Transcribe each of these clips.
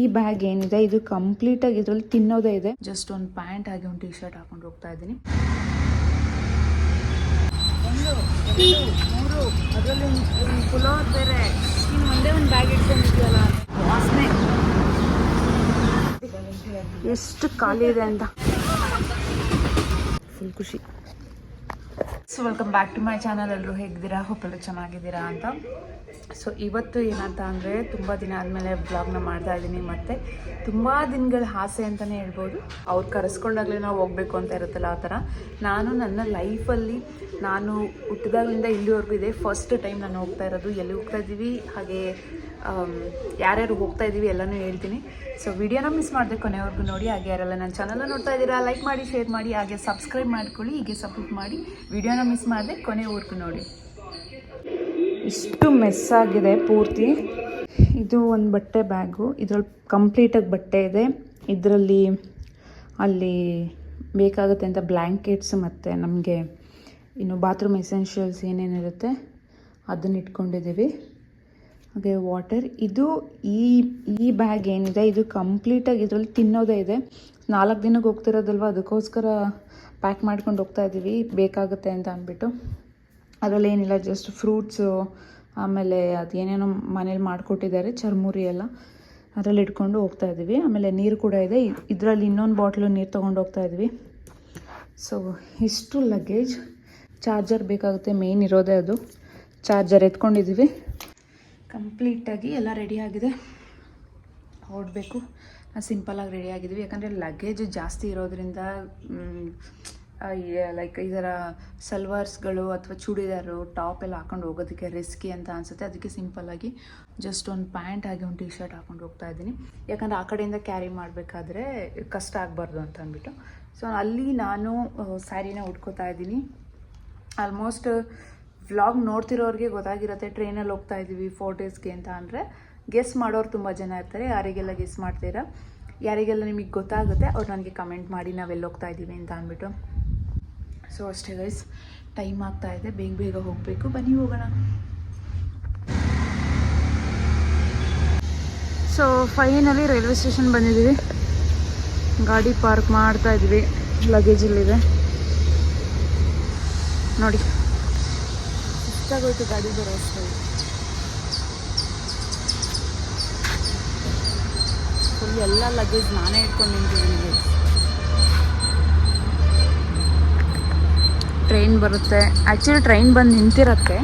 ಈ ಬ್ಯಾಗ್ ಏನಿದೆ ಇದು ಕಂಪ್ಲೀಟ್ ಆಗಿ ಇದ್ರಲ್ಲಿ ತಿನ್ನೋದೇ ಇದೆ. ಜಸ್ಟ್ ಒಂದು ಪ್ಯಾಂಟ್ ಹಾಗೆ ಒಂದು ಟಿ ಶರ್ಟ್ ಹಾಕೊಂಡು ಹೋಗ್ತಾ ಇದ್ದೀನಿ. ಎಷ್ಟು ಖಾಲಿ ಇದೆ ಅಂತ. ಫುಲ್ ಖುಷಿ. So welcome back to my channel ಎಲ್ಲರೂ ಹೇಗಿದ್ದೀರಾ? ಹೋಪ್ ಎಲ್ಲ ಚೆನ್ನಾಗಿದ್ದೀರಾ ಅಂತ. ಸೊ ಇವತ್ತು ಏನಂತ ಅಂದರೆ ತುಂಬ ದಿನ ಆದಮೇಲೆ ಬ್ಲಾಗ್ನ ಮಾಡ್ತಾ ಇದ್ದೀನಿ. ಮತ್ತು ತುಂಬ ದಿನಗಳ ಆಸೆ ಅಂತಲೇ ಹೇಳ್ಬೋದು. ಅವ್ರು ಕರೆಸ್ಕೊಂಡಾಗಲೇ ನಾವು ಹೋಗಬೇಕು ಅಂತ ಇರುತ್ತಲ್ಲ ಆ ಥರ. ನಾನು ನನ್ನ ಲೈಫಲ್ಲಿ ನಾನು ಹುಟ್ಟಿದಾಗಲಿಂದ ಇಲ್ಲಿವರೆಗೂ ಇದೆ ಫಸ್ಟ್ ಟೈಮ್ ನಾನು ಹೋಗ್ತಾ ಇರೋದು. ಎಲ್ಲಿ ಹೋಗ್ತಾ ಇದ್ದೀವಿ? ಹಾಗೆ ಯಾರ್ಯಾರು ಹೋಗ್ತಾ ಇದ್ದೀವಿ ಎಲ್ಲನೂ ಹೇಳ್ತೀನಿ. ಸೊ ವಿಡಿಯೋನ ಮಿಸ್ ಮಾಡಿದೆ ಕೊನೆವರೆಗೂ ನೋಡಿ, ಹಾಗೆ ಯಾರೆಲ್ಲ ನನ್ನ ಚಾನಲ್ನ ನೋಡ್ತಾ ಇದ್ದೀರಾ ಲೈಕ್ ಮಾಡಿ ಶೇರ್ ಮಾಡಿ, ಹಾಗೆ ಸಬ್ಸ್ಕ್ರೈಬ್ ಮಾಡ್ಕೊಳ್ಳಿ, ಹೀಗೆ ಸಪೋರ್ಟ್ ಮಾಡಿ, ವಿಡಿಯೋನ ಮಿಸ್ ಮಾಡಿದೆ ಕೊನೆವರೆಗೂ ನೋಡಿ. ಇಷ್ಟು ಮೆಸ್ ಆಗಿದೆ ಪೂರ್ತಿ. ಇದು ಒಂದು ಬಟ್ಟೆ ಬ್ಯಾಗು ಇದ್ರಲ್ಲಿ ಕಂಪ್ಲೀಟಾಗಿ ಬಟ್ಟೆ ಇದೆ. ಇದರಲ್ಲಿ ಅಲ್ಲಿ ಬೇಕಾಗುತ್ತೆ ಅಂತ ಬ್ಲ್ಯಾಂಕೆಟ್ಸ್ ಮತ್ತು ನಮಗೆ ಇನ್ನು ಬಾತ್ರೂಮ್ ಎಸೆನ್ಷಿಯಲ್ಸ್ ಏನೇನಿರುತ್ತೆ, ಅದನ್ನ ಇಟ್ಕೊಂಡಿದ್ದೀವಿ. ಹಾಗೆ ವಾಟರ್ ಇದು ಈ ಈ ಬ್ಯಾಗ್ ಏನಿದೆ, ಇದು ಕಂಪ್ಲೀಟಾಗಿ ಇದರಲ್ಲಿ ತಿನ್ನೋದೇ ಇದೆ. ನಾಲ್ಕು ದಿನಕ್ಕೆ ಹೋಗ್ತಿರೋದಲ್ವ? ಅದಕ್ಕೋಸ್ಕರ ಪ್ಯಾಕ್ ಮಾಡ್ಕೊಂಡು ಹೋಗ್ತಾ ಇದ್ದೀವಿ ಬೇಕಾಗುತ್ತೆ ಅಂತ ಅಂದ್ಬಿಟ್ಟು. ಅದರಲ್ಲಿ ಏನಿಲ್ಲ ಜಸ್ಟ್ ಫ್ರೂಟ್ಸು ಆಮೇಲೆ ಅದೇನೇನೋ ಮನೇಲಿ ಮಾಡಿಕೊಟ್ಟಿದ್ದಾರೆ, ಚರ್ಮುರಿ ಎಲ್ಲ. ಅದರಲ್ಲಿ ಇಟ್ಕೊಂಡು ಹೋಗ್ತಾ ಇದ್ದೀವಿ ಆಮೇಲೆ ನೀರು ಕೂಡ ಇದೆ. ಇದರಲ್ಲಿ ಇನ್ನೊಂದು ಬಾಟ್ಲು ನೀರು ತೊಗೊಂಡು ಹೋಗ್ತಾ ಇದ್ವಿ. ಸೊ ಇಷ್ಟು ಲಗೇಜ್ ಚಾರ್ಜರ್ ಬೇಕಾಗುತ್ತೆ. ಮೇಯ್ನ್ ಇರೋದೇ ಅದು. ಚಾರ್ಜರ್ ಎತ್ಕೊಂಡಿದ್ದೀವಿ ಕಂಪ್ಲೀಟಾಗಿ ಎಲ್ಲ ರೆಡಿ ಆಗಿದೆ. ಹೊರಡಬೇಕು ಸಿಂಪಲಾಗಿ ರೆಡಿ ಆಗಿದ್ವಿ. ಯಾಕಂದರೆ ಲಗೇಜ್ ಜಾಸ್ತಿ ಇರೋದ್ರಿಂದ ಲೈಕ್ ಇದರ ಸಲ್ವಾರ್ಸ್ಗಳು ಅಥವಾ ಚೂಡಿದಾರು, ಟಾಪ್ ಎಲ್ಲ ಹಾಕೊಂಡು ಹೋಗೋದಕ್ಕೆ ರಿಸ್ಕಿ ಅಂತ ಅನಿಸುತ್ತೆ. ಅದಕ್ಕೆ ಸಿಂಪಲ್ಲಾಗಿ ಜಸ್ಟ್ ಒಂದು ಪ್ಯಾಂಟ್ ಆಗಿ ಒಂದು ಟಿ ಶರ್ಟ್ ಹಾಕೊಂಡು ಹೋಗ್ತಾ ಇದ್ದೀನಿ. ಯಾಕಂದರೆ ಆ ಕಡೆಯಿಂದ ಕ್ಯಾರಿ ಮಾಡಬೇಕಾದ್ರೆ ಕಷ್ಟ ಆಗಬಾರ್ದು ಅಂತ ಅಂದ್ಬಿಟ್ಟು. ಸೊ ಅಲ್ಲಿ ನಾನು ಸ್ಯಾರಿನ ಉಟ್ಕೋತಾ ಇದ್ದೀನಿ. ಆಲ್ಮೋಸ್ಟ್ ವ್ಲಾಗ್ ನೋಡ್ತಿರೋರಿಗೆ ಗೊತ್ತಾಗಿರುತ್ತೆ ಟ್ರೈನಲ್ಲಿ ಹೋಗ್ತಾ ಇದ್ದೀವಿ ಫೋರ್ ಡೇಸ್ಗೆ ಅಂತ ಅಂದರೆ. ಗೆಸ್ ಮಾಡೋರು ತುಂಬ ಜನ ಇರ್ತಾರೆ, ಯಾರಿಗೆಲ್ಲ ಗೆಸ್ ಮಾಡ್ತೀರಾ? ಯಾರಿಗೆಲ್ಲ ನಿಮಗೆ ಗೊತ್ತಾಗುತ್ತೆ, ಅವ್ರು ನನಗೆ ಕಮೆಂಟ್ ಮಾಡಿ ನಾವೆಲ್ಲಿ ಹೋಗ್ತಾ ಇದ್ದೀವಿ ಅಂತ ಅಂದ್ಬಿಟ್ಟು. ಸೊ ಅಷ್ಟೇ ಗೈಸ್ ಟೈಮ್ ಆಗ್ತಾ ಇದೆ, ಬೇಗ ಬೇಗ ಹೋಗಬೇಕು. ಬನ್ನಿ ಹೋಗೋಣ. ಸೊ ಫೈನಲಿ ರೈಲ್ವೆ ಸ್ಟೇಷನ್ ಬಂದಿದ್ದೀವಿ. ಗಾಡಿ ಪಾರ್ಕ್ ಮಾಡ್ತಾ ಇದ್ವಿ ಲಗೇಜಲ್ಲಿದೆ ನೋಡಿ. ಇಷ್ಟಾಗೋಯ್ತು ಗಾಡಿ ಬರೋ ಫುಲ್ ಎಲ್ಲ ಲಗೇಜ್ ನಾನೇ ಇಟ್ಕೊಂಡು ನಿಂತಿದ್ದೀನಿ ಟ್ರೈನ್ ಬರುತ್ತೆ. ಆ್ಯಕ್ಚುಲಿ ಟ್ರೈನ್ ಬಂದು ನಿಂತಿರತ್ತೆ.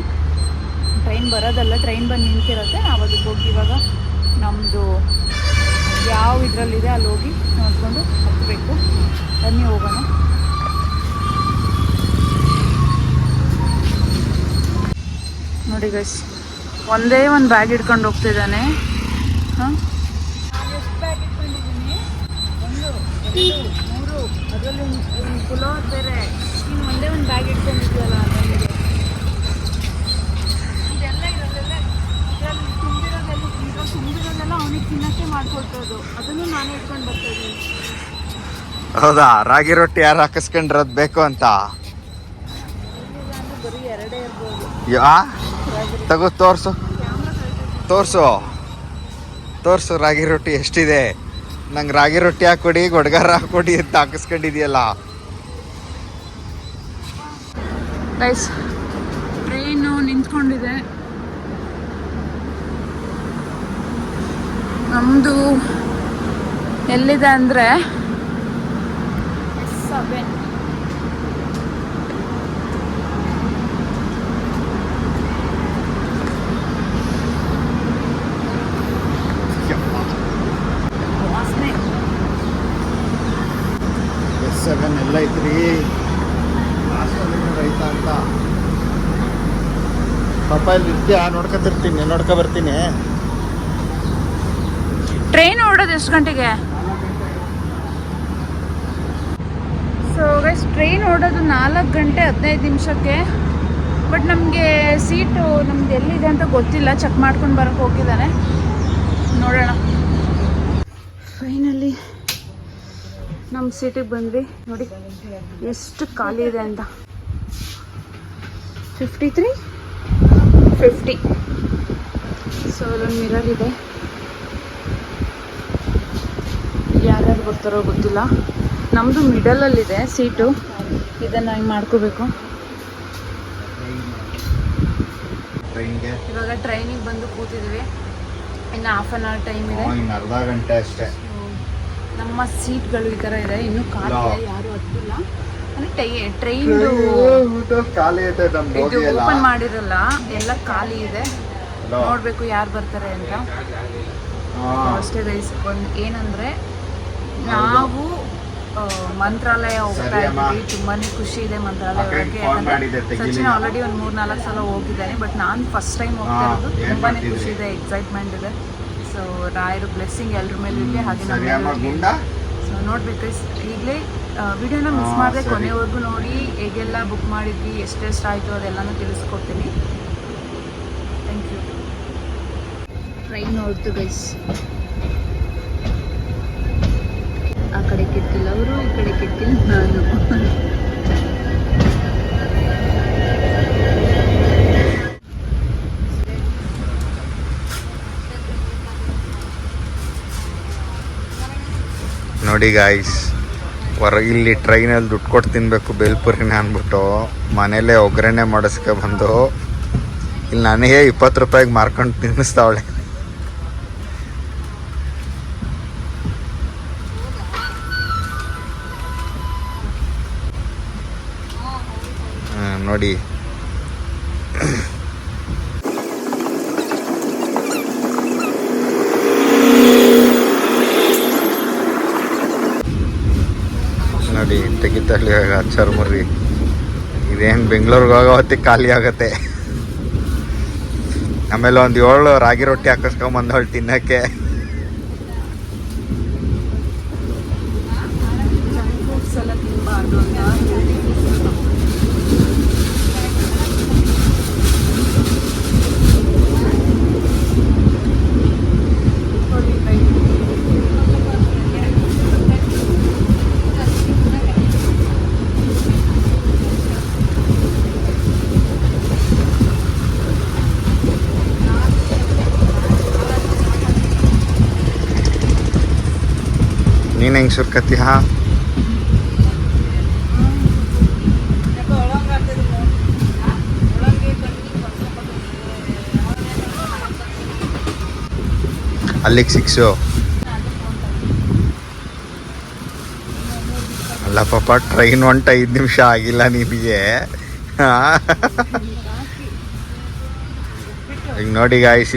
ಟ್ರೈನ್ ಬರೋದಲ್ಲ ಟ್ರೈನ್ ಬಂದು ನಿಂತಿರುತ್ತೆ. ನಾವು ಅದಕ್ಕೆ ಹೋಗಿ ಇವಾಗ ನಮ್ಮದು ಯಾವ ಇದರಲ್ಲಿದೆ ಅಲ್ಲಿ ಹೋಗಿ ನೋಡಿಕೊಂಡು ಹತ್ತಬೇಕು ಬನ್ನಿ ಹೋಗೋಣ. ನೋಡಿ ಗೈಸ್ ಒಂದೇ ಒಂದು ಬ್ಯಾಗ್ ಇಟ್ಕೊಂಡು ಹೋಗ್ತಿದ್ದಾನೆ ಹಾಂ? ಒಂದು ಒಂದು ಬ್ಯಾಗ್ ಹೌದಾ? ರಾಗಿ ರೊಟ್ಟಿ ಯಾರು ಹಾಕಿಸ್ಕೊಂಡಿರೋದು ಬೇಕು ಅಂತ ಏನಿಲ್ಲ ಅಂದ್ರೆ ಬರೀ ಎರಡೇ ಇರ್ಬೋದು ಯಾ? ತಗೋ ತೋರಿಸು. ತೋರಿಸು. ತೋರಿಸು ರಾಗಿ ರೊಟ್ಟಿ ಎಷ್ಟಿದೆ? ನಂಗೆ ರಾಗಿ ರೊಟ್ಟಿ ಹಾಕ್ಕೊಡಿ ಗೊಡ್ಗಾರ ಹಾಕೊಡಿ ಅಂತ ಹಾಕಿಸ್ಕೊಂಡಿದ್ಯಲ್ಲ. Guys train ನಿಂತ್ಕೊಂಡಿದೆ. ನಮ್ಮದು ಎಲ್ಲಿದೆ ಅಂದರೆ ಸೆವೆನ್ ವಾಸನೆ ಎಸ್ ಸೆವೆನ್ ಎಲ್ಲ ಐತ್ರಿ ರೈತ ಅಂತ ಪಾಪ ಇಲ್ಲಿ ನೋಡ್ಕೊತಿರ್ತೀನಿ ನೋಡ್ಕೊ ಬರ್ತೀನಿ ಟ್ರೈನ್ ಓಡೋದು ಎಷ್ಟು ಗಂಟೆಗೆ? ಸೊ ಗೈಸ್ ಟ್ರೈನ್ ಓಡೋದು ನಾಲ್ಕು ಗಂಟೆ ಹದಿನೈದು ನಿಮಿಷಕ್ಕೆ. ಬಟ್ ನಮಗೆ ಸೀಟು ನಮ್ದು ಎಲ್ಲಿದೆ ಅಂತ ಗೊತ್ತಿಲ್ಲ ಚೆಕ್ ಮಾಡ್ಕೊಂಡು ಬರೋಕ್ಕೆ ಹೋಗಿದ್ದಾನೆ ನೋಡೋಣ. ಫೈನಲಿ ನಮ್ಮ ಸೀಟಿಗೆ ಬಂದ್ವಿ. ನೋಡಿ, ಎಷ್ಟು ಖಾಲಿ ಇದೆ ಅಂತ. ಫಿಫ್ಟಿ ತ್ರೀ ಫಿಫ್ಟಿ ಸೊ ಅಲ್ಲೊಂದು ಮಿರರ್ ಇದೆ. ಯಾರ್ಯಾರು ಬರ್ತಾರೋ ಗೊತ್ತಿಲ್ಲ. ನಮ್ಮದು ಮಿಡಲಲ್ಲಿದೆ ಸೀಟು ಇದನ್ನು ಹಿಂಗೆ ಮಾಡ್ಕೋಬೇಕು. ಇವಾಗ ಟ್ರೈನಿಗೆ ಬಂದು ಕೂತಿದ್ವಿ. ಇನ್ನು ಹಾಫ್ ಆನ್ ಅವರ್ ಟೈಮ್ ಇದೆ. ಇನ್ನು ಅರ್ಧ ಗಂಟೆ ಅಷ್ಟೇ. ನಮ್ಮ ಸೀಟ್ಗಳು ಈ ಥರ ಇದೆ. ಇನ್ನೂ. ಇದೆ ಯಾರು ಹತ್ತಿಲ್ಲ. ಅಂದರೆ ಟೈ ಟ್ರೈನ್ದು ಖಾಲಿ ಐತೆ ನಮ್ದು ಇದು ಓಪನ್ ಮಾಡಿರಲ್ಲ ಎಲ್ಲ ಖಾಲಿ ಇದೆ. ನೋಡಬೇಕು ಯಾರು ಬರ್ತಾರೆ ಅಂತ. ಅಷ್ಟೇ ಗೈಸ್ ಒಂದು ಏನಂದರೆ ನಾವು ಮಂತ್ರಾಲಯ ಹೋಗ್ತಾ. ಇದ್ದೀವಿ. ತುಂಬಾನೇ ಖುಷಿ ಇದೆ ಮಂತ್ರಾಲಯ ತೆಗಿಲಿಲ್ಲ. ಸಚಿನ್ ಆಲ್ರೆಡಿ ಒಂದು ಮೂರು ನಾಲ್ಕು ಸಲ ಹೋಗಿದ್ದಾನೆ ಬಟ್ ನಾನು ಫಸ್ಟ್ ಟೈಮ್ ಹೋಗ್ತಾ ಇರೋದು. ತುಂಬಾನೇ ಖುಷಿ ಇದೆ ಎಕ್ಸೈಟ್ಮೆಂಟ್ ಇದೆ. ಸೊ ರಾಯರು ಬ್ಲೆಸ್ಸಿಂಗ್ ಎಲ್ಲರ ಮೇಲೆ ಇರಲಿ ಹಾಗೆ. ಸೊ ನೋಡ್ಬೇಕು ಈಗಲೇ ವಿಡಿಯೋನ ಮಿಸ್ ಮಾಡಿದೆ ಕೊನೆವರೆಗೂ ನೋಡಿ ಹೇಗೆಲ್ಲ ಬುಕ್ ಮಾಡಿದ್ವಿ ಎಷ್ಟೆಷ್ಟು ಆಯಿತು ಅದೆಲ್ಲನೂ ತಿಳಿಸ್ಕೊಡ್ತೀನಿ. ಥ್ಯಾಂಕ್ ಯು ಟ್ರೈನ್ ನೋಡ್ತು ಗೈಸ್ ಆ ಕಡೆ ಕಿರ್ಕಿಲ್ಲ ಅವರು ಈ ಕಡೆ ಕಿರ್ಕಿಲ್ಲ ನಾನು. ನೋಡಿ ಗಾಯ್ಸ್ ಹೊರಗೆ ಇಲ್ಲಿ ಟ್ರೈನಲ್ಲಿ ದುಡ್ಡು ಕೊಟ್ಟು ತಿನ್ನಬೇಕು ಬೇಲ್ಪುರಿನ ಅಂದ್ಬಿಟ್ಟು ಮನೇಲೆ ಒಗ್ಗರಣೆ ಮಾಡಿಸ್ಕೊ ಬಂದು, ಇಲ್ಲಿ ನನಗೆ ಇಪ್ಪತ್ತು ರೂಪಾಯಿಗೆ ಮಾರ್ಕೊಂಡು ತಿನ್ನಿಸ್ತಾವಳೆ. ನೋಡಿ. ತೆಗಿತಾಳಿ ಚರ್ಮುರಿ ಇದೇನು ಬೆಂಗಳೂರಿಗೆ ಹೋಗೋ ಹೊತ್ತಿಗೆ ಖಾಲಿ ಆಗತ್ತೆ. ಆಮೇಲೆ ಒಂದು ಏಳು ರಾಗಿ ರೊಟ್ಟಿ ಹಾಕಿಸ್ಕೊಂಬಂದವಳು ತಿನ್ನಕ್ಕೆ. ನೀನು ಹೆಂಗೆ ಸುರ್ಕತಿ ಹಾ? ಅಲ್ಲಿಗೆ ಸಿಕ್ಸು. ಅಲ್ಲ ಪಾಪ ಟ್ರೈನ್ ಹೊಂಟ ಐದು ನಿಮಿಷ ಆಗಿಲ್ಲ ನಿಮಗೆ. ಈಗ ನೋಡಿ ಗಾಯ್ಸ್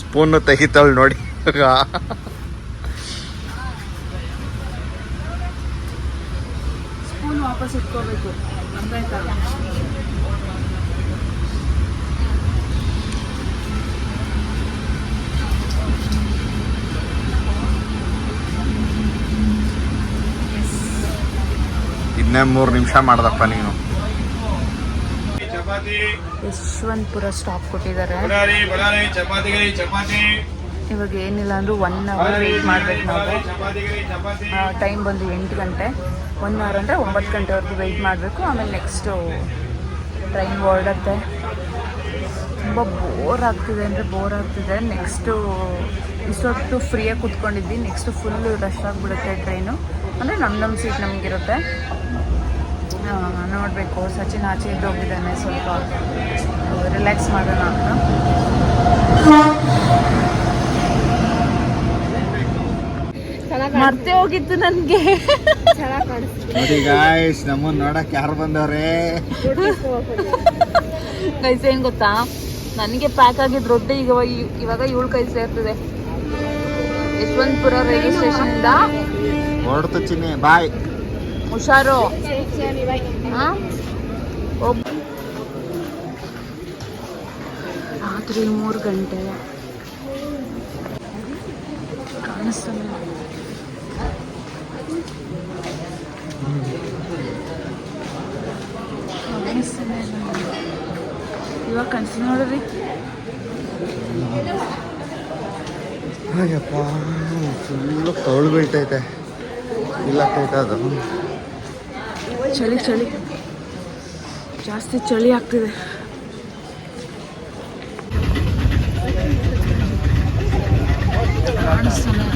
ಸ್ಪೂನು ತೆಗಿತಾಳೆ ನೋಡಿ ಸ್ಪೂನ್ ವಾಪಸ್ ಇಟ್ಕೋಬೇಕು. ನಮ್ದಾಯ್ತಾ ಇನ್ನೇ ಮೂರು ನಿಮಿಷ ಮಾಡ್ದಪ್ಪ ನೀನು. ಚಪಾತಿ. ಯಶವಂತಪುರ ಸ್ಟಾಪ್ ಕೊಟ್ಟಿದ್ದಾರೆ. ಚಪಾತಿ ಚಪಾತಿ. ಇವಾಗ ಏನಿಲ್ಲ ಅಂದ್ರೆ ಒನ್ ಅವರ್ ವೇಟ್ ಮಾಡ್ಬೇಕು ನಾವು? ಟೈಮ್ ಬಂದು ಎಂಟು ಗಂಟೆ. ಒನ್ ಅವರ್ ಅಂದರೆ ಒಂಬತ್ತು ಗಂಟೆವರೆಗೂ ವೆಯ್ಟ್ ಮಾಡಬೇಕು. ಆಮೇಲೆ ನೆಕ್ಸ್ಟು ಟ್ರೈನ್ ಹೊರಡತ್ತೆ ತುಂಬ ಬೋರ್ ಆಗ್ತಿದೆ ಅಂದರೆ ಬೋರ್ ಆಗ್ತಿದೆ. ನೆಕ್ಸ್ಟು ಇಷ್ಟೊತ್ತು ಫ್ರೀಯಾಗಿ ಕುತ್ಕೊಂಡಿದ್ವಿ. ನೆಕ್ಸ್ಟು ಫುಲ್ಲು ರಶ್ ಆಗಿಬಿಡುತ್ತೆ ಟ್ರೈನು ಅಂದರೆ ನಮ್ಮ ನಮ್ಮ ಸೀಟ್ ನಮಗಿರುತ್ತೆ. ನೋಡಬೇಕು. ಸಚಿನ್ ಆಚೆ ಇದ್ದೋಗಿದ್ದಾನೆ ಸ್ವಲ್ಪ. ರಿಲ್ಯಾಕ್ಸ್ ಮಾಡೋಣ ಅಂತ. ಮರ್ತೆ ಹೋಗಿತ್ತು ನನಗೆ. ನೋಡಿ ಗಾಯ್ಸ್ ನಮ್ಮನ್ನ ನೋಡಕ್ ಯಾರು ಬಂದವ್ರೆ? ಗೈಸ್ ಏನ್ ಗೊತ್ತಾ? ನನಗೆ ಪ್ಯಾಕ್ ಆಗಿದ್ ರೊಟ್ಟಿ ಈಗ ಇವಾಗ ಇವಳು ಕೈ ಸೇರ್ತದೆ. ಯಶವಂತಪುರ ರೈಲ್ವೆ ಸ್ಟೇಷನ್ ಇಂದ ಹೊರಡ್ತು ಚಿನ್ನಿ ಬಾಯ್ ಹುಷಾರು. ರಾತ್ರಿ ಮೂರು ಗಂಟೆ. ಕಾಣಿಸ್ತಾನೆ ಇಲ್ಲ. ಕಾಣಿಸ್ತಾನೆ ಇಲ್ಲ ನನಗೆ. ಇವಾಗ ಕನ್ಸು ನೋಡ್ರಿ. ಅಯ್ಯಪ್ಪ ಫುಲ್ಲು ಕೌಳು ಬೀಳ್ತೈತೆ. ಇಲ್ಲ ಅದು. ಚಳಿ ಚಳಿ. ಜಾಸ್ತಿ ಚಳಿ ಆಗ್ತಿದೆ. ಕಾಣಿಸ್ತಾನೆ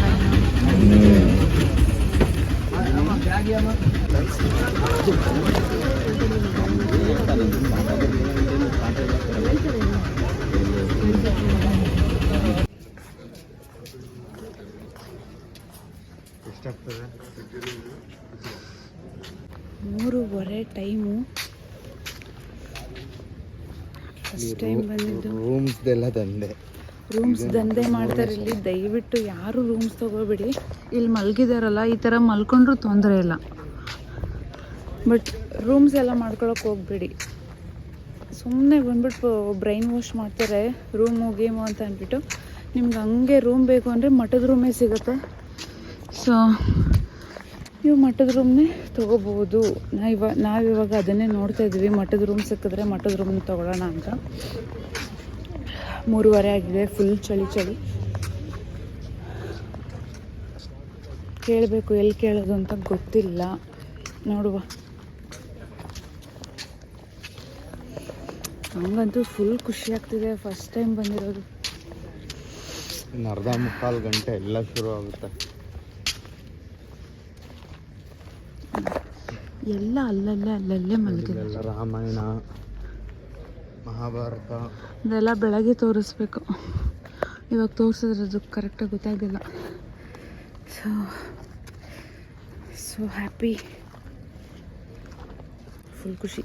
ಮೂರುವರೆ ಟೈಮು. ಫಸ್ಟ್ ಟೈಮ್ ಬಂದಿದ್ದು. ರೂಮ್ಸ್ದೆಲ್ಲ ದಂಧೆ. ರೂಮ್ಸ್ ದಂಧೆ ಮಾಡ್ತಾರೆ ಇಲ್ಲಿ. ದಯವಿಟ್ಟು ಯಾರು ರೂಮ್ಸ್ ತಗೋಬೇಡಿ ಇಲ್ಲಿ ಮಲಗಿದಾರಲ್ಲ, ಈ ಥರ ಮಲ್ಕೊಂಡ್ರೂ ತೊಂದರೆ ಇಲ್ಲ. ಬಟ್ ರೂಮ್ಸ್ ಎಲ್ಲ ಮಾಡ್ಕೊಳಕ್ಕೆ ಹೋಗ್ಬೇಡಿ. ಸುಮ್ಮನೆ ಬಂದ್ಬಿಟ್ಟು ಬ್ರೈನ್ ವಾಶ್ ಮಾಡ್ತಾರೆ ರೂಮು ಗೇಮು ಅಂತ ಅಂದ್ಬಿಟ್ಟು. ನಿಮ್ಗೆ ಹಂಗೆ ರೂಮ್ ಬೇಕು ಅಂದರೆ ಮಠದ ರೂಮೇ ಸಿಗುತ್ತೆ. ಸೊ ನೀವು ಮಠದ ರೂಮ್ನೇ ತೊಗೋಬೋದು ನಾ ಇವಾಗ ನಾವಿವಾಗ ಅದನ್ನೇ ನೋಡ್ತಾ ಇದ್ವಿ ಮಠದ ರೂಮ್ ಸಿಕ್ಕಿದ್ರೆ ಮಠದ ರೂಮ್ನ ತೊಗೊಳ್ಳೋಣ ಅಂತ. ಮೂರುವರೆ ಆಗಿದೆ ಫುಲ್ ಚಳಿ ಚಳಿ. ಕೇಳಬೇಕು ಎಲ್ಲಿ ಕೇಳೋದು ಅಂತ ಗೊತ್ತಿಲ್ಲ. ನೋಡುವ. ನನಗಂತೂ ಫುಲ್ ಖುಷಿ ಆಗ್ತಿದೆ ಫಸ್ಟ್ ಟೈಮ್ ಬಂದಿರೋದು. ಇನ್ನು ಅರ್ಧ ಮುಕ್ಕಾಲು ಗಂಟೆ ಎಲ್ಲ ಶುರು ಆಗುತ್ತೆ. ಎಲ್ಲ ಅಲ್ಲಲ್ಲೇ ಅಲ್ಲಲ್ಲೇ ಮಲಗಿದೆ. ರಾಮಾಯಣ ಮಹಾಭಾರತ. ಇದೆಲ್ಲ ಬೆಳಗ್ಗೆ ತೋರಿಸ್ಬೇಕು. ಇವಾಗ ತೋರಿಸಿದ್ರೆ ಅದು ಕರೆಕ್ಟಾಗಿ ಗೊತ್ತಾಗಲಿಲ್ಲ ಸೊ ಸೊ ಹ್ಯಾಪಿ ಫುಲ್ ಖುಷಿ